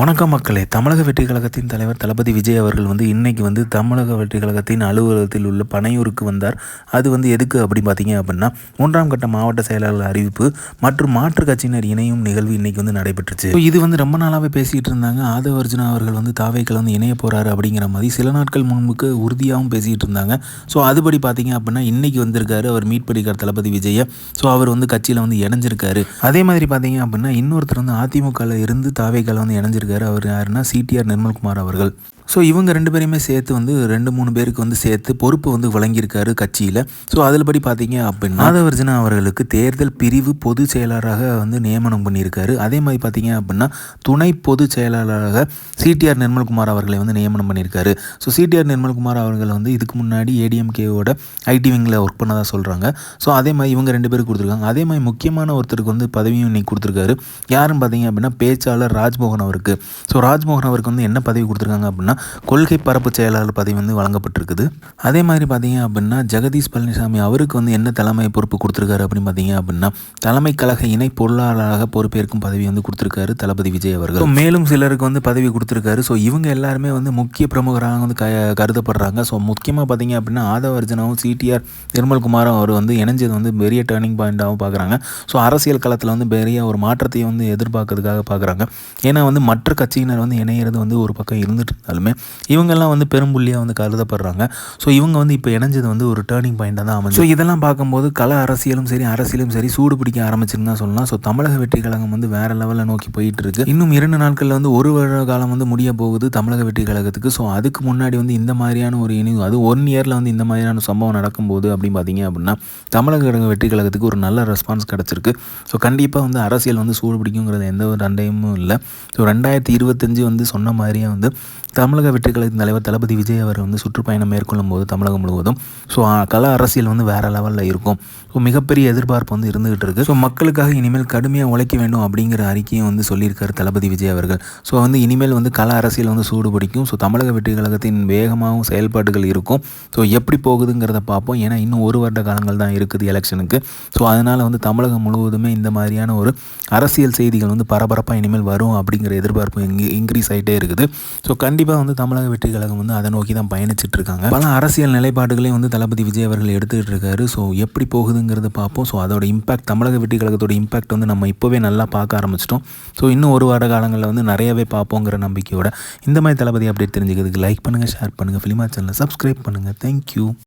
வணக்கம் மக்களே. தமிழக வெற்றி கழகத்தின் தலைவர் தளபதி விஜய் அவர்கள் வந்து இன்னைக்கு வந்து தமிழக வெற்றி கழகத்தின் அலுவலகத்தில் உள்ள பனையூருக்கு வந்தார். அது வந்து எதுக்கு அப்படி பார்த்தீங்க அப்படின்னா மூன்றாம் கட்ட மாவட்ட செயலாளர் அறிவிப்பு மற்றும் மாற்றுக் கட்சியினர் இணையும் நிகழ்வு இன்றைக்கி வந்து நடைபெற்றுச்சு. இது வந்து ரொம்ப நாளாகவே பேசிகிட்டு இருந்தாங்க. ஆதவ அர்ஜுனா அவர்கள் வந்து தாவைக்கில் வந்து இணைய போகிறாரு அப்படிங்கிற மாதிரி சில நாட்கள் முன்புக்கு உறுதியாகவும் பேசிகிட்டு இருந்தாங்க. ஸோ அதுபடி பார்த்தீங்க அப்படின்னா இன்றைக்கி வந்திருக்காரு அவர் மீட் பண்ணிக்கார் தளபதி விஜயை ஸோ அவர் வந்து கட்சியில் வந்து இணைஞ்சிருக்காரு. அதே மாதிரி பார்த்தீங்க அப்படின்னா இன்னொருத்தர் வந்து அதிமுகவில் இருந்து தாவைக்கால வந்து இணைஞ்சிருக்காரு. அவர் யாருன்னா சிடிஆர் நிர்மல்குமார் அவர்கள். ஸோ இவங்க ரெண்டு பேரையுமே சேர்த்து வந்து ரெண்டு மூணு பேருக்கு வந்து சேர்த்து பொறுப்பு வந்து வழங்கியிருக்காரு கட்சியில். ஸோ அதில் படி பார்த்தீங்க அப்படின்னா நாதவர்ஜனா அவர்களுக்கு தேர்தல் பிரிவு பொதுச் செயலாளராக வந்து நியமனம் பண்ணியிருக்காரு. அதே மாதிரி பார்த்தீங்க அப்படின்னா துணை பொதுச் செயலாளராக சிடிஆர் நிர்மல்குமார் அவர்களை வந்து நியமனம் பண்ணியிருக்காரு. ஸோ சிடிஆர் நிர்மல்குமார் அவர்கள் வந்து இதுக்கு முன்னாடி ஏடிஎம்கேவோட ஐடி விங்கில் ஒர்க் பண்ணதாக சொல்கிறாங்க ஸோ அதே மாதிரி இவங்க ரெண்டு பேருக்கு கொடுத்துருக்காங்க. அதே மாதிரி முக்கியமான ஒருத்தருக்கு வந்து பதவியும் இன்னைக்கு கொடுத்துருக்காரு. யாருன்னு பார்த்தீங்க அப்படின்னா பேச்சாளர் ராஜ்மோகன் அவருக்கு. ஸோ ராஜ்மோகன் அவருக்கு வந்து என்ன பதவி கொடுத்துருக்காங்க அப்படின்னா கொள்கை பரப்பு செயலாளர் பதவி வந்து வழங்கப்பட்டிருக்குது. அதே மாதிரி பார்த்தீங்க அப்படின்னா ஜெகதீஷ் பழனிசாமி அவருக்கு வந்து என்ன தலைமை பொறுப்பு கொடுத்துருக்காரு அப்படின்னு பார்த்தீங்க அப்படின்னா தலைமை கழக இணை பொருளாளராக பொறுப்பேற்கும் பதவி வந்து கொடுத்துருக்காரு தளபதி விஜய் அவர்கள். மேலும் சிலருக்கு வந்து பதவி கொடுத்துருக்காரு. ஸோ இவங்க எல்லாருமே வந்து முக்கிய பிரமுகராக வந்து க கருதப்படுறாங்க. ஸோ முக்கியமாக பார்த்தீங்க அப்படின்னா ஆதவர்ஜனாவும் சிடிஆர் நிர்மல்குமாரும் அவர் வந்து இணைஞ்சது வந்து பெரிய டேர்னிங் பாயிண்ட்டாகவும் பார்க்குறாங்க ஸோ அரசியல் களத்தில் வந்து பெரிய ஒரு மாற்றத்தை வந்து எதிர்பார்க்கறதுக்காக பார்க்குறாங்க ஏன்னா வந்து மற்ற கட்சியினர் வந்து இணையிறது வந்து ஒரு பக்கம் இருந்துட்டு இருந்தாலுமே இவங்கெல்லாம் வந்து பெரும்புள்ளியாக வந்து கருதப்படுறாங்க. ஸோ இவங்க வந்து இப்போ இணைஞ்சது வந்து ஒரு டேர்னிங் பாயிண்டாக தான் அமைஞ்சு ஸோ இதெல்லாம் பார்க்கும்போது கல அரசியலும் சரி அரசியலும் சரி சூடு பிடிக்க ஆரம்பிச்சிருந்தா தான் சொல்லலாம். ஸோ தமிழக வெற்றி கழகம் வந்து வேற லெவலில் நோக்கி போயிட்டு இருக்கு இன்னும் இரண்டு நாட்களில் வந்து ஒரு வருட காலம் வந்து முடிய போகுது தமிழக வெற்றி கழகத்துக்கு. ஸோ அதுக்கு முன்னாடி வந்து இந்த மாதிரியான ஒரு இனி அது ஒன் இயரில் வந்து இந்த மாதிரியான சம்பவம் நடக்கும்போது அப்படின்னு பார்த்தீங்க அப்படின்னா தமிழக கழக வெற்றி கழகத்துக்கு ஒரு நல்ல ரெஸ்பான்ஸ் கிடச்சிருக்கு. ஸோ கண்டிப்பாக வந்து அரசியல் வந்து சூடு பிடிக்குங்கிறது எந்த ஒரு அண்டையும் இல்லை. ஸோ ரெண்டாயிரத்தி இருபத்தஞ்சு வந்து சொன்ன மாதிரியே வந்து தமிழக வெற்றி கழகத்தின் தலைவர் தளபதி விஜய் அவர் வந்து சுற்றுப்பயணம் மேற்கொள்ளும் போது தமிழகம் முழுவதும் ஸோ கல அரசியல் வந்து வேறு லெவலில் இருக்கும். ஸோ மிகப்பெரிய எதிர்பார்ப்பு வந்து இருந்துகிட்டு இருக்குது ஸோ மக்களுக்காக இனிமேல் கடுமையாக உழைக்க வேண்டும் அப்படிங்கிற அறிக்கையும் வந்து சொல்லியிருக்காரு தளபதி விஜய் அவர்கள். ஸோ வந்து இனிமேல் வந்து கல அரசியல் வந்து சூடு பிடிக்கும். ஸோ தமிழக வெற்றி கழகத்தின் வேகமாகவும் செயல்பாடுகள் இருக்கும். ஸோ எப்படி போகுதுங்கிறத பார்ப்போம். ஏன்னா இன்னும் ஒரு வருட காலங்கள் தான் இருக்குது எலெக்ஷனுக்கு ஸோ அதனால் வந்து தமிழகம் முழுவதுமே இந்த மாதிரியான ஒரு அரசியல் செய்திகள் வந்து பரபரப்பாக இனிமேல் வரும் அப்படிங்கிற எதிர்பார்ப்பு இன்க்ரீஸ் ஆகிட்டே இருக்குது. ஸோ கண்டிப்பாக வந்து தமிழக வெற்றி கழகம் வந்து அதை நோக்கி தான் பயணிச்சுட்டு இருக்காங்க. பல அரசியல் நிலைப்பாடுகளையும் வந்து தளபதி விஜய் அவர்கள் எடுத்துக்கிட்டு இருக்காரு. ஸோ எப்படி போகுதுங்கிறத பார்ப்போம். ஸோ அதோட இம்பாக்ட் தமிழக வெற்றி கழகத்தோட இம்பாக்ட் வந்து நம்ம இப்போவே நல்லா பார்க்க ஆரம்பிச்சிட்டோம். ஸோ இன்னும் ஒரு வார காலங்களில் வந்து நிறையவே பார்ப்போங்கிற நம்பிக்கையோட இந்த மாதிரி தளபதி அப்டேட் தெரிஞ்சுக்கிறதுக்கு லைக் பண்ணுங்கள் ஷேர் பண்ணுங்கள் ஃபிலிமா சேனலை சப்ஸ்கிரைப் பண்ணுங்கள் தேங்க்யூ